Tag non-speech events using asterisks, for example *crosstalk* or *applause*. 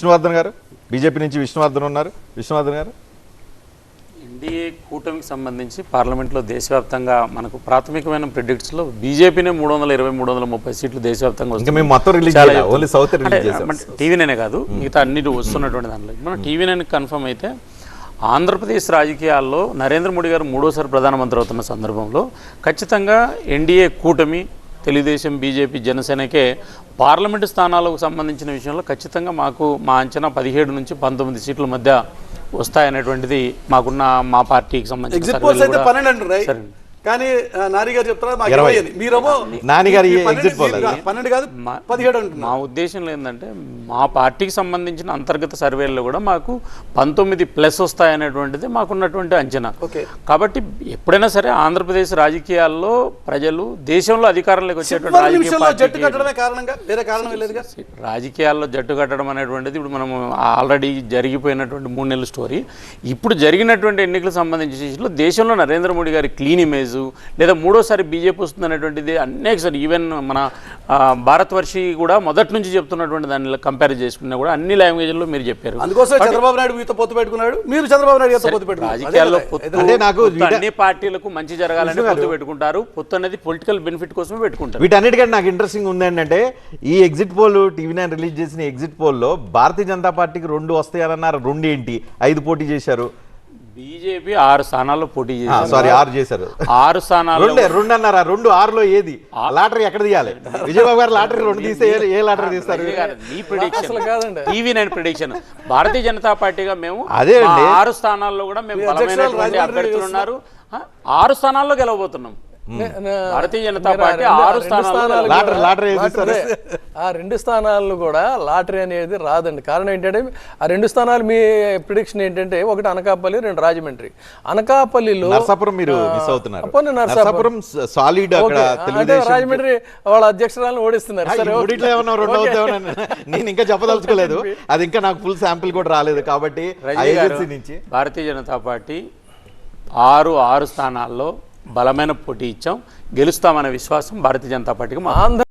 విష్ణువర్ధన్ గారు? బీజేపీ నుంచి విష్ణువర్ధన్ ఉన్నారు. విష్ణువర్ధన్ గారు? ఎన్డీఏ కూటమికి సంబంధించి పార్లమెంట్లో దేశవ్యాప్తంగా మనకు ప్రాథమికమైన ప్రిడిక్ట్స్లో బీజేపీనే మూడు వందల ఇరవై మూడు వందల ముప్పై సీట్లు దేశవ్యాప్తంగా మన టీవీ నైనే కాదు మిగతా అన్ని వస్తున్నటువంటి దాంట్లో. మన టీవీ నైన్ కన్ఫర్మ్ అయితే ఆంధ్రప్రదేశ్ రాజకీయాల్లో నరేంద్ర మోడీ గారు మూడోసారి ప్రధానమంత్రి అవుతున్న సందర్భంలో ఖచ్చితంగా ఎన్డీఏ కూటమి తెలుగుదేశం బీజేపీ జనసేనకే పార్లమెంటు స్థానాలకు సంబంధించిన విషయంలో ఖచ్చితంగా మాకు మా అంచనా పదిహేడు నుంచి పంతొమ్మిది సీట్ల మధ్య వస్తాయనేటువంటిది మాకున్న మా పార్టీకి సంబంధించిన కానీ ఆ, నాని గారు చెప్తున్నారు మాకు ఇరవై. ఇరవై అని. మీరేమో నాని గారి మీ exit పన్నెండు- కాదు పదిహేడు అంటున్నారు. మా ఉద్దేశంలో ఏంటంటే మా పార్టీకి సంబంధించిన అంతర్గత సర్వేల్లో కూడా మాకు పంతొమ్మిది ప్లస్ వస్తాయనేటువంటిది మాకున్నటువంటి అంచనా. ఓకే. కాబట్టి ఎప్పుడైనా సరే ఆంధ్రప్రదేశ్ రాజకీయాల్లో ప్రజలు దేశంలో అధికారంలోకి వచ్చేటువంటి రాజకీయ జట్టు కట్టడమే కారణంగా వేరే కారణం లేదుగా? రాజకీయాల్లో జట్టు కట్టడం అనేటువంటిది ఇప్పుడు మనం ఆల్రెడీ జరిగిపోయినటువంటి మూడు నెలల స్టోరీ. ఇప్పుడు జరిగినటువంటి ఎన్నికలకు సంబంధించిన దేశంలో నరేంద్ర మోడీ గారి క్లీన్ ఇమేజ్ లేదా మూడోసారి బీజేపీ వస్తుంది అనేటువంటిది అనేక సార్ ఈవెన్ మన భారతవర్షి కూడా మొదటి నుంచి చెప్తున్నటువంటి దాన్ని కంపేర్ చేసుకున్నా కూడా అన్ని లాంగ్వేజ్లో మీరు చెప్పారు. అందుకోసం చంద్రబాబు నాయుడు మీతో పొత్తు పెట్టుకున్నాడు. మీరు చంద్రబాబు నాయుడు పొత్తు రాజకీయాల్లో నాకు అన్ని పార్టీలకు మంచి జరగాలని పొత్తు పెట్టుకుంటారు. పొత్తు అనేది పొలిటికల్ బెనిఫిట్ కోసమే పెట్టుకుంటారు. వీటన్నిటికంటే నాకు ఇంట్రెస్టింగ్ ఉంది ఏంటంటే ఈ exit poll TV nine release చేసిన ఎగ్జిట్ పోల్లో భారతీయ జనతా పార్టీకి రెండు వస్తాయన్నారు రెండు ఏంటి? ఐదు పోటీ చేశారు. బీజేపీ ఆరు స్థానాల్లో పోటీ చేసింది. సారీ ఆరు చేశారు. ఆరు స్థానాల్లో రెండే రెండు అన్నారా రెండు ఆరులో ఏది? లాటరీ ఎక్కడ తీయాలి? విజయబాబు గారు లాటరీ రెండు తీస్తే ఏ- లాటరీ తీస్తారు? మీ ప్రిడిక్షన్ అసలు కాదండి. TV nine prediction Bharatiya Janata పార్టీగా మేము అదే. ఆరు స్థానాల్లో కూడా మేము బలమైనటువంటి అభ్యర్థులు ఉన్నారు. ఆ, ఆరు స్థానాల్లో గెలవబోతున్నాం. భారతీయ జనతా పార్టీ ఆరు స్థానాలు లాటరీ కూడా- లాటరీ ఏది తీస్తారు ఆ రెండు స్థానాలు కూడా లాటరీ అనేది రాదండి. కారణం ఏంటంటే ఆ రెండు స్థానాలు మీ ప్రిడిక్షన్ ఏంటంటే ఒకటి అనకాపల్లి రెండు రాజమండ్రి. అనకాపల్లిలో నర్సాపురం మీరు మిస్ అవుతున్నారు. పోనీ నర్సాపురం. సాలిడ్ అంటే రాజమండ్రి వాళ్ళ అధ్యక్షురాలను ఓడిస్తున్నారు. సరే ఓకే. మూడిట్లో ఏమన్నా రెండు. అవుతామని నేను ఇంకా చెప్పదలుచుకోలేదు. *laughs* అది ఇంకా నాకు ఫుల్ శాంపిల్ కూడా రాలేదు కాబట్టి నుంచి. భారతీయ జనతా పార్టీ ఆరు ఆరు స్థానాల్లో బలమైన పోటీ ఇచ్చాం. గెలుస్తామనే విశ్వాసం భారతీయ జనతా పార్టీకి మా